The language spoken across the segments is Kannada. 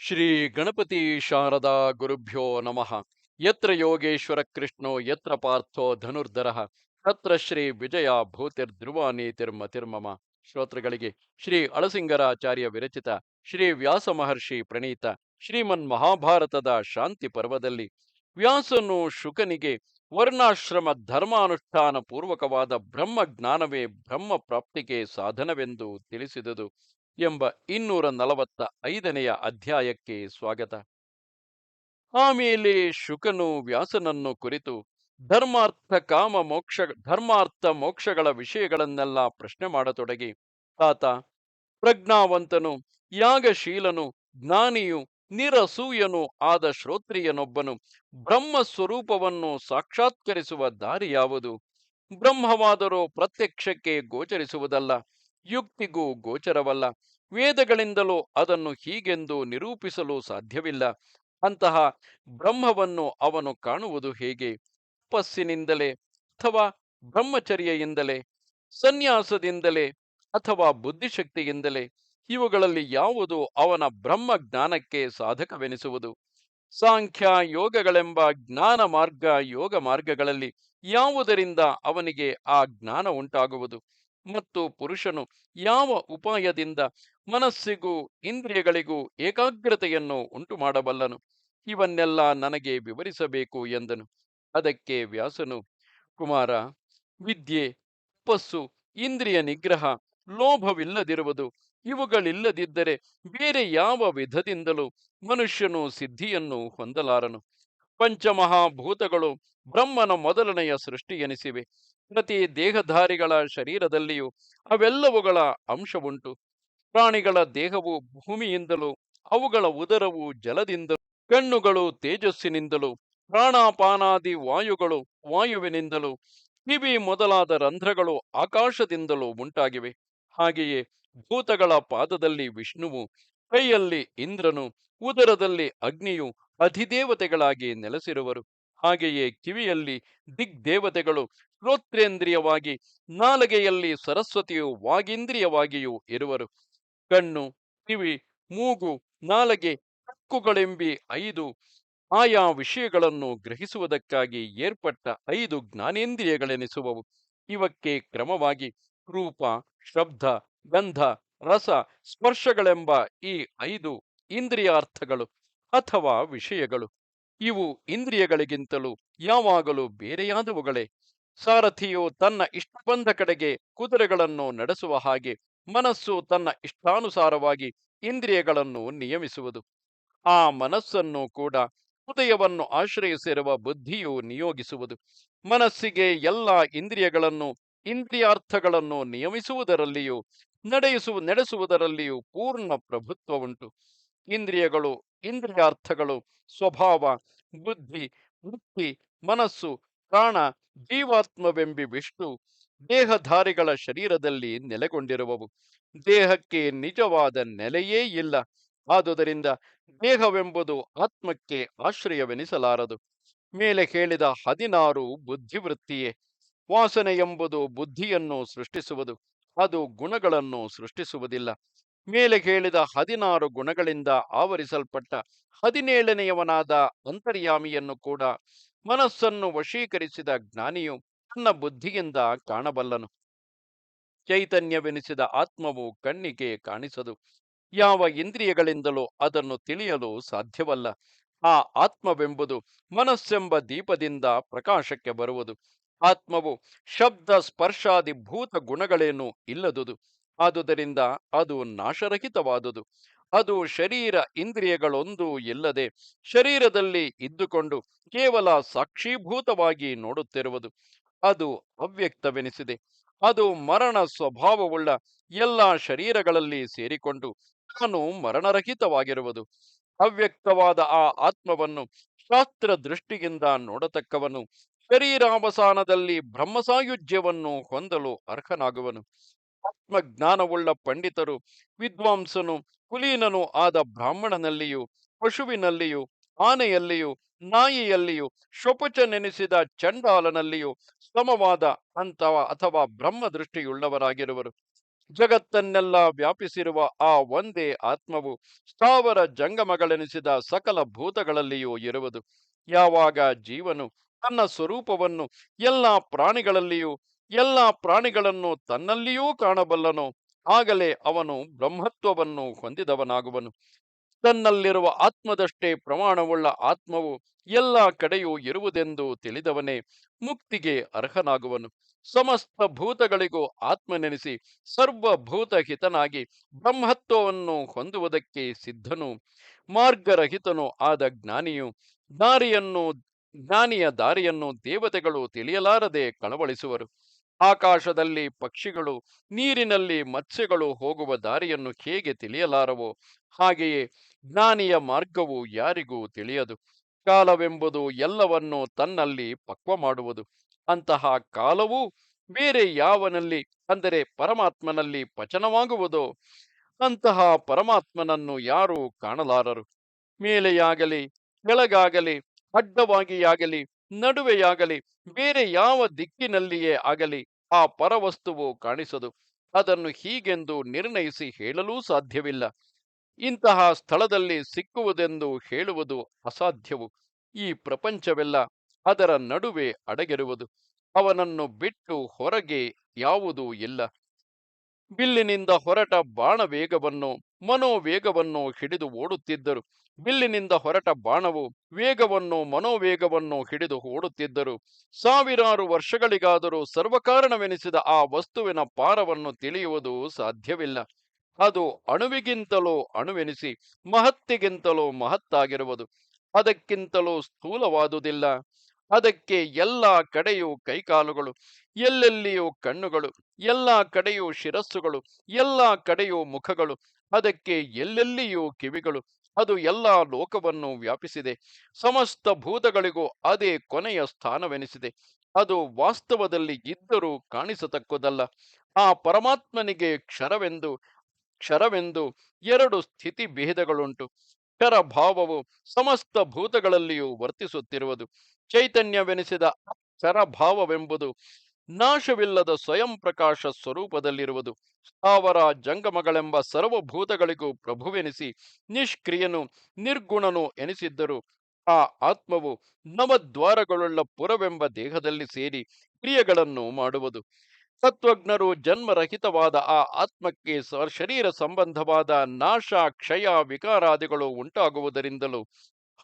ಶ್ರೀ ಗಣಪತಿ ಶಾರದಾ ಗುರುಭ್ಯೋ ನಮಃ. ಯತ್ರ ಯೋಗೇಶ್ವರ ಕೃಷ್ಣೋ, ಯತ್ರ ಪಾರ್ಥೋ ಧನುರ್ಧರ. ತತ್ರ ಶ್ರೀ ವಿಜಯ ಭೂತಿರ್ಧ್ರುವ ನೀತಿರ್ಮತಿರ್ಮಮ ಶ್ರೋತೃಗಳಿಗೆ ಶ್ರೀ ಅಳಸಿಂಗರಾಚಾರ್ಯ ವಿರಚಿತ ಶ್ರೀ ವ್ಯಾಸ ಮಹರ್ಷಿ ಪ್ರಣೀತ ಶ್ರೀಮನ್ ಮಹಾಭಾರತದ ಶಾಂತಿ ಪರ್ವದಲ್ಲಿ ವ್ಯಾಸನು ಶುಕನಿಗೆ ವರ್ಣಾಶ್ರಮ ಧರ್ಮಾನುಷ್ಠಾನ ಪೂರ್ವಕವಾದ ಬ್ರಹ್ಮ ಜ್ಞಾನವೇ ಬ್ರಹ್ಮ ಪ್ರಾಪ್ತಿಗೆ ಸಾಧನವೆಂದು ತಿಳಿಸಿದುದು. ಎಂಬ ಇನ್ನೂರ ನಲವತ್ತ ಐದನೆಯ ಅಧ್ಯಾಯಕ್ಕೆ ಸ್ವಾಗತ. ಆಮೇಲೆ ಶುಕನು ವ್ಯಾಸನನ್ನು ಕುರಿತು, ಧರ್ಮಾರ್ಥ ಕಾಮ ಮೋಕ್ಷ, ಧರ್ಮಾರ್ಥ ಮೋಕ್ಷಗಳ ವಿಷಯಗಳನ್ನೆಲ್ಲ ಪ್ರಶ್ನೆ ಮಾಡತೊಡಗಿ. ತಾತ, ಪ್ರಜ್ಞಾವಂತನು, ಯಾಗಶೀಲನು, ಜ್ಞಾನಿಯು, ನಿರಸೂಯನು ಆದ ಶ್ರೋತ್ರಿಯನೊಬ್ಬನು ಬ್ರಹ್ಮ ಸ್ವರೂಪವನ್ನು ಸಾಕ್ಷಾತ್ಕರಿಸುವ ದಾರಿ ಯಾವುದು ಬ್ರಹ್ಮವಾದರೂ ಪ್ರತ್ಯಕ್ಷಕ್ಕೆ ಗೋಚರಿಸುವುದಲ್ಲ. ಯುಕ್ತಿಗೂ ಗೋಚರವಲ್ಲ ವೇದಗಳಿಂದಲೂ ಅದನ್ನು ಹೀಗೆಂದು ನಿರೂಪಿಸಲು ಸಾಧ್ಯವಿಲ್ಲ. ಅಂತಹ ಬ್ರಹ್ಮವನ್ನು ಅವನು ಕಾಣುವುದು ಹೇಗೆ? ತಪಸ್ಸಿನಿಂದಲೇ ಅಥವಾ ಬ್ರಹ್ಮಚರ್ಯೆಯಿಂದಲೇ, ಸನ್ಯಾಸದಿಂದಲೇ ಅಥವಾ ಬುದ್ಧಿಶಕ್ತಿಯಿಂದಲೇ? ಇವುಗಳಲ್ಲಿ ಯಾವುದು ಅವನ ಬ್ರಹ್ಮ ಜ್ಞಾನಕ್ಕೆ ಸಾಧಕವೆನಿಸುವುದು? ಸಾಂಖ್ಯ ಯೋಗಗಳೆಂಬ ಜ್ಞಾನ ಮಾರ್ಗ ಯೋಗ ಮಾರ್ಗಗಳಲ್ಲಿ ಯಾವುದರಿಂದ ಅವನಿಗೆ ಆ ಜ್ಞಾನ ಉಂಟಾಗುವುದು? ಮತ್ತು ಪುರುಷನು ಯಾವ ಉಪಾಯದಿಂದ ಮನಸ್ಸಿಗೂ ಇಂದ್ರಿಯಗಳಿಗೂ ಏಕಾಗ್ರತೆಯನ್ನು ಉಂಟು ಮಾಡಬಲ್ಲನು ಇವನ್ನೆಲ್ಲ ನನಗೆ ವಿವರಿಸಬೇಕು ಎಂದನು. ಅದಕ್ಕೆ ವ್ಯಾಸನು, ಕುಮಾರ, ವಿದ್ಯೆ ಪಸ್ಸು ಇಂದ್ರಿಯ ನಿಗ್ರಹ, ಲೋಭವಿಲ್ಲದಿರುವುದು, ಇವುಗಳಿಲ್ಲದಿದ್ದರೆ ಬೇರೆ ಯಾವ ವಿಧದಿಂದಲೂ ಮನುಷ್ಯನು ಸಿದ್ಧಿಯನ್ನು ಹೊಂದಲಾರನು? ಪಂಚಮಹಾಭೂತಗಳು ಬ್ರಹ್ಮನ ಮೊದಲನೆಯ ಸೃಷ್ಟಿ ಎನಿಸಿವೆ ಪ್ರತಿ ದೇಹಧಾರಿಗಳ ಶರೀರದಲ್ಲಿಯೂ ಅವೆಲ್ಲವುಗಳ ಅಂಶವುಂಟು. ಪ್ರಾಣಿಗಳ ದೇಹವು ಭೂಮಿಯಿಂದಲೂ, ಅವುಗಳ ಉದರವು ಜಲದಿಂದಲೂ, ಕಣ್ಣುಗಳು ತೇಜಸ್ಸಿನಿಂದಲೂ, ಪ್ರಾಣಾಪಾನಾದಿ ವಾಯುಗಳು ವಾಯುವಿನಿಂದಲೂ, ಕಿವಿ ಮೊದಲಾದ ರಂಧ್ರಗಳು ಆಕಾಶದಿಂದಲೂ ಉಂಟಾಗಿವೆ. ಹಾಗೆಯೇ ಭೂತಗಳ ಪಾದದಲ್ಲಿ ವಿಷ್ಣುವು, ಕೈಯಲ್ಲಿ ಇಂದ್ರನು, ಉದರದಲ್ಲಿ ಅಗ್ನಿಯು ಅಧಿದೇವತೆಗಳಾಗಿ ನೆಲೆಸಿರುವರು. ಹಾಗೆಯೇ ಕಿವಿಯಲ್ಲಿ ದಿಗ್ದೇವತೆಗಳು ಶ್ರೋತ್ರೇಂದ್ರಿಯವಾಗಿ, ನಾಲಗೆಯಲ್ಲಿ ಸರಸ್ವತಿಯು ವಾಗೇಂದ್ರಿಯವಾಗಿಯೂ ಇರುವರು. ಕಣ್ಣು, ಕಿವಿ, ಮೂಗು, ನಾಲಗೆ, ಹಕ್ಕುಗಳೆಂಬಿ ಐದು. ಆಯಾ ವಿಷಯಗಳನ್ನು ಗ್ರಹಿಸುವುದಕ್ಕಾಗಿ ಏರ್ಪಟ್ಟ ಐದು ಜ್ಞಾನೇಂದ್ರಿಯಗಳೆನಿಸುವವು. ಇವಕ್ಕೆ ಕ್ರಮವಾಗಿ ರೂಪ, ಶಬ್ದ, ಗಂಧ, ರಸ, ಸ್ಪರ್ಶಗಳೆಂಬ ಈ ಐದು ಇಂದ್ರಿಯಾರ್ಥಗಳು ಅಥವಾ ವಿಷಯಗಳು. ಇವು ಇಂದ್ರಿಯಗಳಿಗಿಂತಲೂ ಯಾವಾಗಲೂ ಬೇರೆಯಾದವುಗಳೇ. ಸಾರಥಿಯು ತನ್ನ ಇಷ್ಟ ಬಂದ ಕಡೆಗೆ ಕುದುರೆಗಳನ್ನು ನಡೆಸುವ ಹಾಗೆ ಮನಸ್ಸು ತನ್ನ ಇಷ್ಟಾನುಸಾರವಾಗಿ ಇಂದ್ರಿಯಗಳನ್ನು ನಿಯಮಿಸುವುದು. ಆ ಮನಸ್ಸನ್ನು ಕೂಡ ಹೃದಯವನ್ನು ಆಶ್ರಯಿಸಿರುವ ಬುದ್ಧಿಯು ನಿಯೋಗಿಸುವುದು. ಮನಸ್ಸಿಗೆ ಎಲ್ಲ ಇಂದ್ರಿಯಗಳನ್ನು, ಇಂದ್ರಿಯಾರ್ಥಗಳನ್ನು ನಿಯಮಿಸುವುದರಲ್ಲಿಯೂ ನಡೆಯಿಸುವ ನಡೆಸುವುದರಲ್ಲಿಯೂ ಪೂರ್ಣ ಪ್ರಭುತ್ವ ಉಂಟು. ಇಂದ್ರಿಯಗಳು ಇಂದ್ರಿಯಾರ್ಥಗಳು ಸ್ವಭಾವ ಬುದ್ಧಿ ವೃತ್ತಿ ಮನಸ್ಸು ಪ್ರಾಣ ಜೀವಾತ್ಮವೆಂಬಿ ವಿಷ್ಣು ದೇಹಧಾರಿಗಳ ಶರೀರದಲ್ಲಿ ನೆಲೆಗೊಂಡಿರುವವು. ದೇಹಕ್ಕೆ ನಿಜವಾದ ನೆಲೆಯೇ ಇಲ್ಲ. ಆದುದರಿಂದ ದೇಹವೆಂಬುದು ಆತ್ಮಕ್ಕೆ ಆಶ್ರಯವೆನಿಸಲಾರದು. ಮೇಲೆ ಹೇಳಿದ ಹದಿನಾರು ಬುದ್ಧಿವೃತ್ತಿಯೇ ವಾಸನೆ ಎಂಬುದು ಬುದ್ಧಿಯನ್ನು ಸೃಷ್ಟಿಸುವುದು ಅದು ಗುಣಗಳನ್ನು ಸೃಷ್ಟಿಸುವುದಿಲ್ಲ. ಮೇಲೆ ಹೇಳಿದ ಹದಿನಾರು ಗುಣಗಳಿಂದ ಆವರಿಸಲ್ಪಟ್ಟ ಹದಿನೇಳನೆಯವನಾದ ಅಂತರ್ಯಾಮಿಯನ್ನು ಕೂಡ ಮನಸ್ಸನ್ನು ವಶೀಕರಿಸಿದ ಜ್ಞಾನಿಯು ತನ್ನ ಬುದ್ಧಿಯಿಂದ ಕಾಣಬಲ್ಲನು. ಚೈತನ್ಯವೆನಿಸಿದ ಆತ್ಮವು ಕಣ್ಣಿಗೆ ಕಾಣಿಸದು. ಯಾವ ಇಂದ್ರಿಯಗಳಿಂದಲೂ ಅದನ್ನು ತಿಳಿಯಲು ಸಾಧ್ಯವಲ್ಲ. ಆ ಆತ್ಮವೆಂಬುದು ಮನಸ್ಸೆಂಬ ದೀಪದಿಂದ ಪ್ರಕಾಶಕ್ಕೆ ಬರುವುದು. ಆತ್ಮವು ಶಬ್ದ ಸ್ಪರ್ಶಾದಿ ಭೂತ ಗುಣಗಳೇನು ಇಲ್ಲದುದು. ಆದುದರಿಂದ ಅದು ನಾಶರಹಿತವಾದುದು. ಅದು ಶರೀರ ಇಂದ್ರಿಯಗಳೊಂದು ಇಲ್ಲದೆ ಶರೀರದಲ್ಲಿ ಇದ್ದುಕೊಂಡು ಕೇವಲ ಸಾಕ್ಷೀಭೂತವಾಗಿ ನೋಡುತ್ತಿರುವುದು. ಅದು ಅವ್ಯಕ್ತವೆನಿಸಿದೆ. ಅದು ಮರಣ ಸ್ವಭಾವವುಳ್ಳ ಎಲ್ಲ ಶರೀರಗಳಲ್ಲಿ ಸೇರಿಕೊಂಡು ತಾನು ಮರಣರಹಿತವಾಗಿರುವುದು. ಅವ್ಯಕ್ತವಾದ ಆ ಆತ್ಮವನ್ನು ಶಾಸ್ತ್ರ ದೃಷ್ಟಿಯಿಂದ ನೋಡತಕ್ಕವನು ಶರೀರಾವಸಾನದಲ್ಲಿ ಬ್ರಹ್ಮಸಾಯುಜ್ಯವನ್ನು ಹೊಂದಲು ಅರ್ಹನಾಗುವನು. ಆತ್ಮಜ್ಞಾನವುಳ್ಳ ಪಂಡಿತರು, ವಿದ್ವಾಂಸನು, ಕುಲೀನನು ಆದ ಬ್ರಾಹ್ಮಣನಲ್ಲಿಯೂ, ಪಶುವಿನಲ್ಲಿಯೂ, ಆನೆಯಲ್ಲಿಯೂ, ನಾಯಿಯಲ್ಲಿಯೂ, ಶೊಪಚನೆನಿಸಿದ ಚಂಡಾಲನಲ್ಲಿಯೂ ಸಮವಾದ ಅಂತವ ಅಥವಾ ಬ್ರಹ್ಮ ದೃಷ್ಟಿಯುಳ್ಳವರಾಗಿರುವರು ಜಗತ್ತನ್ನೆಲ್ಲ ವ್ಯಾಪಿಸಿರುವ ಆ ಒಂದೇ ಆತ್ಮವು ಸ್ಥಾವರ ಜಂಗಮಗಳೆನಿಸಿದ ಸಕಲ ಭೂತಗಳಲ್ಲಿಯೂ ಇರುವುದು. ಯಾವಾಗ ಜೀವನು ತನ್ನ ಸ್ವರೂಪವನ್ನು ಎಲ್ಲ ಪ್ರಾಣಿಗಳಲ್ಲಿಯೂ ಎಲ್ಲ ಪ್ರಾಣಿಗಳನ್ನು ತನ್ನಲ್ಲಿಯೂ ಕಾಣಬಲ್ಲನು. ಆಗಲೇ ಅವನು ಬ್ರಹ್ಮತ್ವವನ್ನು ಹೊಂದಿದವನಾಗುವನು. ತನ್ನಲ್ಲಿರುವ ಆತ್ಮದಷ್ಟೇ ಪ್ರಮಾಣವುಳ್ಳ ಆತ್ಮವು ಎಲ್ಲ ಕಡೆಯೂ ಇರುವುದೆಂದು ತಿಳಿದವನೇ ಮುಕ್ತಿಗೆ ಅರ್ಹನಾಗುವನು. ಸಮಸ್ತ ಭೂತಗಳಿಗೂ ಆತ್ಮನೆನಿಸಿ ಸರ್ವಭೂತ ಹಿತನಾಗಿ ಬ್ರಹ್ಮತ್ವವನ್ನು ಹೊಂದುವುದಕ್ಕೆ ಸಿದ್ಧನು. ಮಾರ್ಗರಹಿತನು ಆದ ಜ್ಞಾನಿಯು ದಾರಿಯನ್ನು ಜ್ಞಾನಿಯ ದಾರಿಯನ್ನು ದೇವತೆಗಳು ತಿಳಿಯಲಾರದೆ ಕಳವಳಿಸುವರು. ಆಕಾಶದಲ್ಲಿ ಪಕ್ಷಿಗಳು, ನೀರಿನಲ್ಲಿ ಮತ್ಸ್ಯಗಳು ಹೋಗುವ ದಾರಿಯನ್ನು ಹೇಗೆ ತಿಳಿಯಲಾರವೋ ಹಾಗೆಯೇ ಜ್ಞಾನಿಯ ಮಾರ್ಗವು ಯಾರಿಗೂ ತಿಳಿಯದು. ಕಾಲವೆಂಬುದು ಎಲ್ಲವನ್ನೂ ತನ್ನಲ್ಲಿ ಪಕ್ವ ಮಾಡುವುದು. ಅಂತಹ ಕಾಲವು ಬೇರೆ ಯಾವನಲ್ಲಿ, ಅಂದರೆ ಪರಮಾತ್ಮನಲ್ಲಿ ಪಚನವಾಗುವುದೋ ಅಂತಹ ಪರಮಾತ್ಮನನ್ನು ಯಾರೂ ಕಾಣಲಾರರು. ಮೇಲೆಯಾಗಲಿ, ಕೆಳಗಾಗಲಿ, ಅಡ್ಡವಾಗಿಯಾಗಲಿ ನಡುವೆಯಾಗಲಿ ಬೇರೆ ಯಾವ ದಿಕ್ಕಿನಲ್ಲಿಯೇ ಆಗಲಿ ಆ ಪರವಸ್ತುವು ಕಾಣಿಸದು. ಅದನ್ನು ಹೀಗೆಂದು ನಿರ್ಣಯಿಸಿ ಹೇಳಲೂ ಸಾಧ್ಯವಿಲ್ಲ. ಇಂತಹ ಸ್ಥಳದಲ್ಲಿ ಸಿಕ್ಕುವುದೆಂದು ಹೇಳುವುದು ಅಸಾಧ್ಯವು. ಈ ಪ್ರಪಂಚವೆಲ್ಲ ಅದರ ನಡುವೆ ಅಡಗಿರುವುದು. ಅವನನ್ನು ಬಿಟ್ಟು ಹೊರಗೆ ಯಾವುದೂ ಇಲ್ಲ. ಬಿಲ್ಲಿನಿಂದ ಹೊರಟ ಬಾಣ ವೇಗವನ್ನು ಮನೋವೇಗವನ್ನು ಹಿಡಿದು ಓಡುತ್ತಿದ್ದರು. ಬಿಲ್ಲಿನಿಂದ ಹೊರಟ ಬಾಣವು ವೇಗವನ್ನು ಮನೋವೇಗವನ್ನು ಹಿಡಿದು ಓಡುತ್ತಿದ್ದರು. ಸಾವಿರಾರು ವರ್ಷಗಳಿಗಾದರೂ ಸರ್ವಕಾರಣವೆನಿಸಿದ ಆ ವಸ್ತುವಿನ ಪಾರವನ್ನು ತಿಳಿಯುವುದು ಸಾಧ್ಯವಿಲ್ಲ. ಅದು ಅಣುವಿಗಿಂತಲೂ ಅಣುವೆನಿಸಿ ಮಹತ್ತಿಗಿಂತಲೂ ಮಹತ್ತಾಗಿರುವುದು. ಅದಕ್ಕಿಂತಲೂ ಸ್ಥೂಲವಾದುದಿಲ್ಲ. ಅದಕ್ಕೆ ಎಲ್ಲ ಕಡೆಯೂ ಕೈಕಾಲುಗಳು, ಎಲ್ಲೆಲ್ಲಿಯೂ ಕಣ್ಣುಗಳು, ಎಲ್ಲ ಕಡೆಯೂ ಶಿರಸ್ಸುಗಳು, ಎಲ್ಲ ಕಡೆಯೂ ಮುಖಗಳು, ಅದಕ್ಕೆ ಎಲ್ಲೆಲ್ಲಿಯೂ ಕಿವಿಗಳು, ಅದು ಎಲ್ಲ ಲೋಕವನ್ನು ವ್ಯಾಪಿಸಿದೆ. ಸಮಸ್ತ ಭೂತಗಳಿಗೂ ಅದೇ ಕೊನೆಯ ಸ್ಥಾನವೆನಿಸಿದೆ. ಅದು ವಾಸ್ತವದಲ್ಲಿ ಇದ್ದರೂ ಕಾಣಿಸತಕ್ಕದಲ್ಲ. ಆ ಪರಮಾತ್ಮನಿಗೆ ಕ್ಷರವೆಂದು ಕ್ಷರವೆಂದು ಎರಡು ಸ್ಥಿತಿ ಭೇದಗಳುಂಟು ಕ್ಷರಭಾವವು ಸಮಸ್ತ ಭೂತಗಳಲ್ಲಿಯೂ ವರ್ತಿಸುತ್ತಿರುವುದು. ಚೈತನ್ಯವೆನಿಸಿದ ಕ್ಷರಭಾವವೆಂಬುದು ನಾಶವಿಲ್ಲದ ಸ್ವಯಂ ಪ್ರಕಾಶ ಸ್ವರೂಪದಲ್ಲಿರುವುದು. ಸ್ಥಾವರ ಜಂಗಮಗಳೆಂಬ ಸರ್ವಭೂತಗಳಿಗೂ ಪ್ರಭುವೆನಿಸಿ ನಿಷ್ಕ್ರಿಯನು, ನಿರ್ಗುಣನು ಎನಿಸಿದ್ದರು. ಆ ಆತ್ಮವು ನವದ್ವಾರಗಳುಳ್ಳ ಪುರವೆಂಬ ದೇಹದಲ್ಲಿ ಸೇರಿ ಕ್ರಿಯೆಗಳನ್ನು ಮಾಡುವುದು. ತತ್ವಜ್ಞರು ಜನ್ಮರಹಿತವಾದ ಆ ಆತ್ಮಕ್ಕೆ ಶರೀರ ಸಂಬಂಧವಾದ ನಾಶ, ಕ್ಷಯ, ವಿಕಾರಾದಿಗಳು ಉಂಟಾಗುವುದರಿಂದಲೂ,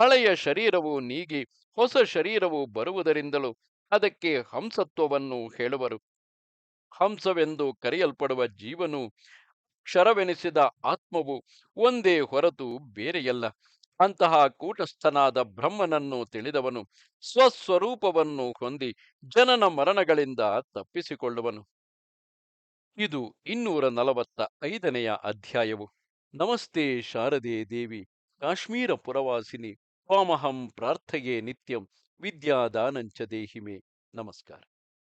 ಹಳೆಯ ಶರೀರವು ನೀಗಿ ಹೊಸ ಶರೀರವು ಬರುವುದರಿಂದಲೂ ಅದಕ್ಕೆ ಹಂಸತ್ವವನ್ನು ಹೇಳುವರು. ಹಂಸವೆಂದು ಕರೆಯಲ್ಪಡುವ ಜೀವನು ಕ್ಷರವೆನಿಸಿದ ಆತ್ಮವು ಒಂದೇ ಹೊರತು ಬೇರೆಯಲ್ಲ. ಅಂತಹ ಕೂಟಸ್ಥನಾದ ಬ್ರಹ್ಮನನ್ನು ತಿಳಿದವನು ಸ್ವಸ್ವರೂಪವನ್ನು ಹೊಂದಿ ಜನನ ಮರಣಗಳಿಂದ ತಪ್ಪಿಸಿಕೊಳ್ಳುವನು. ಇದು ಇನ್ನೂರ ನಲವತ್ತ ಐದನೆಯ ಅಧ್ಯಾಯವು. ನಮಸ್ತೆ ಶಾರದೆ ದೇವಿ, ಕಾಶ್ಮೀರ ಪುರವಾಸಿನಿ, ತ್ವಾಮಹಂ ಪ್ರಾರ್ಥೆಯೇ ನಿತ್ಯಂ ವಿದ್ಯಾದಾನಂಚ ದೇಹಿಮೆ. ನಮಸ್ಕಾರ.